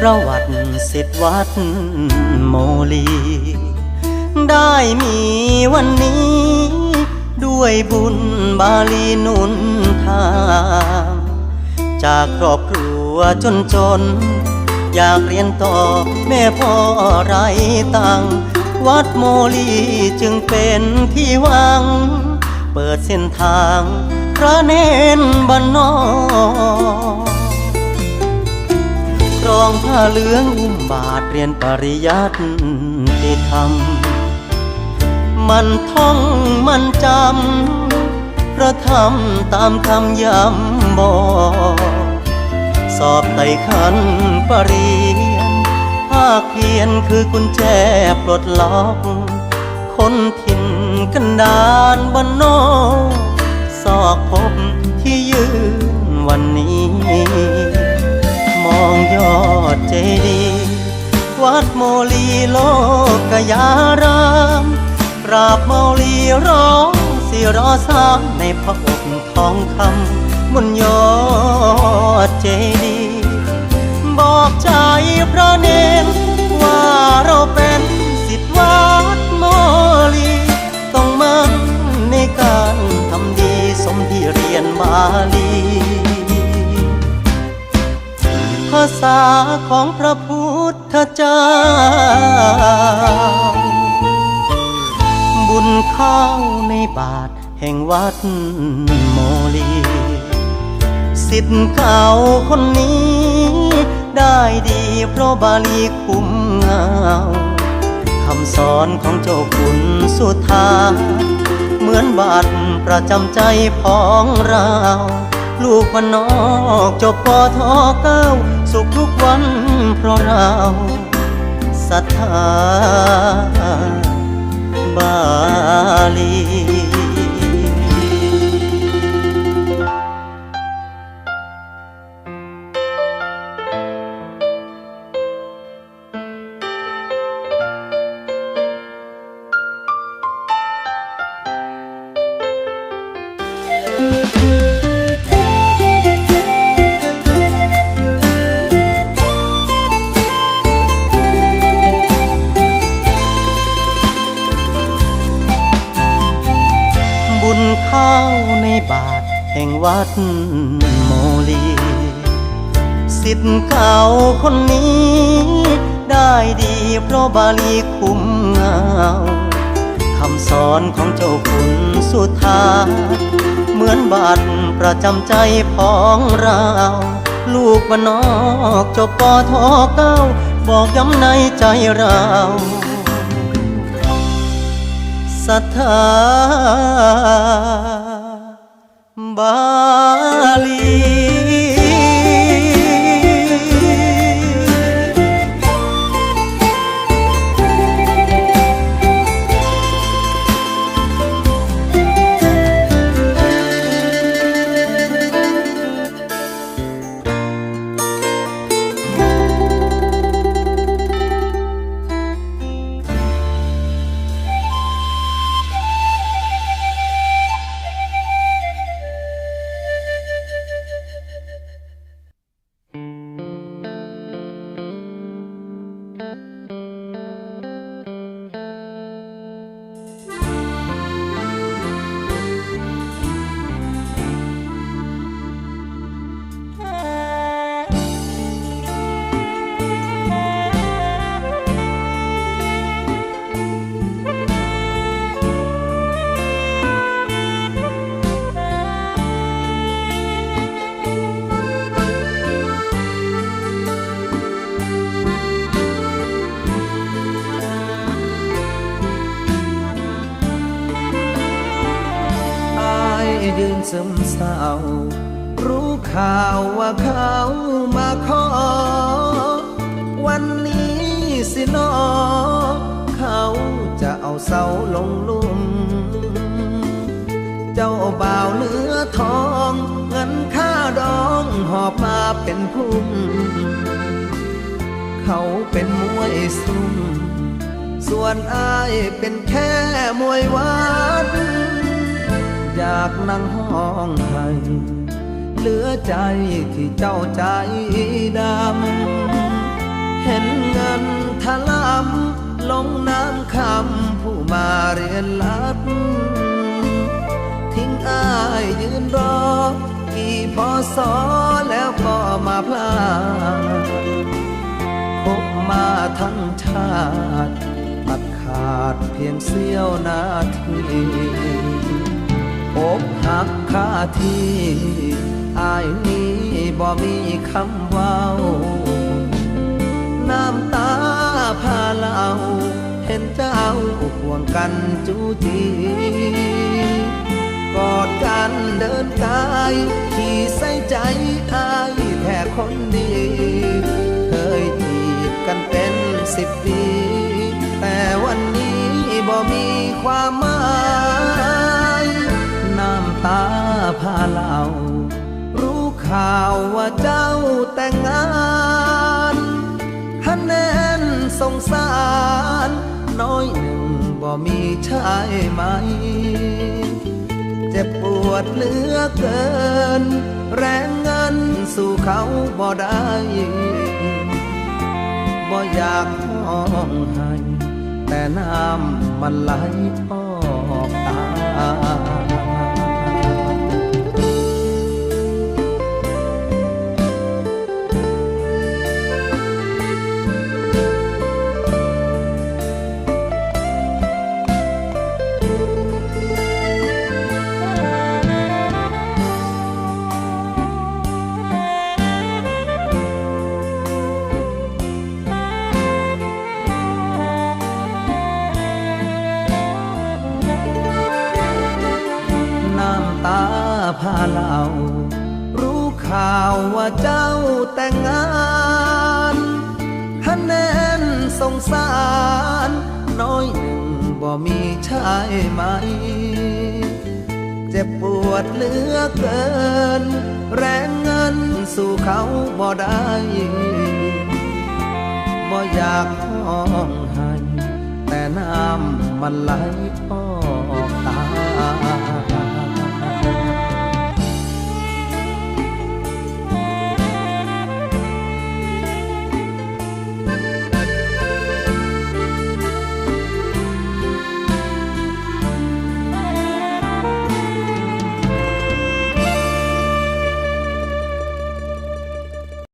ประวัติสิทธิวัดโมลี ได้มีวันนี้ ด้วยบุญบาลีนุนทาง จากครอบครัวจนจน อยากเรียนต่อแม่พ่อไรตัง วัดโมลีจึงเป็นที่หวัง เปิดเส้นทางพระเนนบันนอก รองผ้าเหลืองอุ้มบาทเรียนปริยัติธรรม มันท่องมันจำพระธรรมตามคำย้ำบอกสอบไต่ขันปรริญญาภาคเพียนคือกุญแจปลดล็อก คนถิ่นกันดานบ้านนอกซอกพบที่ยืนวันนี้ ยอดเจดี วัดโมลีโลกยารามกราบเมาลีร้องสิรอสามในพระอกทองคำบนยอดเจดี บอกใจพระเนนว่าเราเป็นสิทธิวัดโมลีต้องมั่นในการทำดีสมที่เรียนบาลี ษาของพระพุทธเจ้า บุญเข้าในบาทแห่งวัดโมลี สิทธิ์เก่าคนนี้ ได้ดีเพราะบาลีคุ้มเงาคำสอนของเจ้าคุณสุธาเหมือนบาทประจำใจพ้องเราลูกมันนอกจบปอทอเก้า สุขทุกวันเพราะเราศรัทธาบาลี โมลี สิทธิ์เก่าคนนี้ ได้ดีเพราะบาลีคุ้มเงาคำสอนของเจ้าคุณสุธา เหมือนบาทประจำใจพ้องเรา ลูกบ้านนอกจบปอทอเก้า บอกย้ำในใจเราศรัทธา บา เศร้า รู้ข่าวว่าเขามาขอ วันนี้สินอ เขาจะเอาเสาลงลุมเจ้าบ่าวเนื้อทองเงินค่าดองหอบมาเป็นพุ่ม เขาเป็นมวยซุ่มส่วนอายเป็นแค่มวยวัด อยากนั่งห้องให้เหลือใจที่เจ้าใจดำ เห็นเงินทะลำลงน้ำคำผู้มาเรียนลัด ทิ้งอายยืนรอ กี่พอสอแล้วก็มาพลาดพบมาทั้งชาติตัดขาดเพียงเสี้ยวนาที อกหักคาที่อายนี้บ่มีคำเว้า น้ำตาพาเราเห็นเจ้าห่วงกันจูจีกอดกันเดินกายขี่ใส่ใจอายแค่คนดี เรารู้ข่าวว่าเจ้าแต่งงานคะแนนสงสาร น้อยหนึ่งบ่มีใช่ไหม เจ็บปวดเหลือเกิน แรงเงินสู่เขาบ่ได้บ่อยากห้องให้แต่น้ำมันไหลออกตา เจ้าแต่งงานคะแนนสงสาร น้อยหนึ่งบ่มีใช่ไหม เจ็บปวดเหลือเกิน แรงเงินสู่เขาบ่ได้บ่อยากห้องให้ แต่น้ำมันไหลออกตา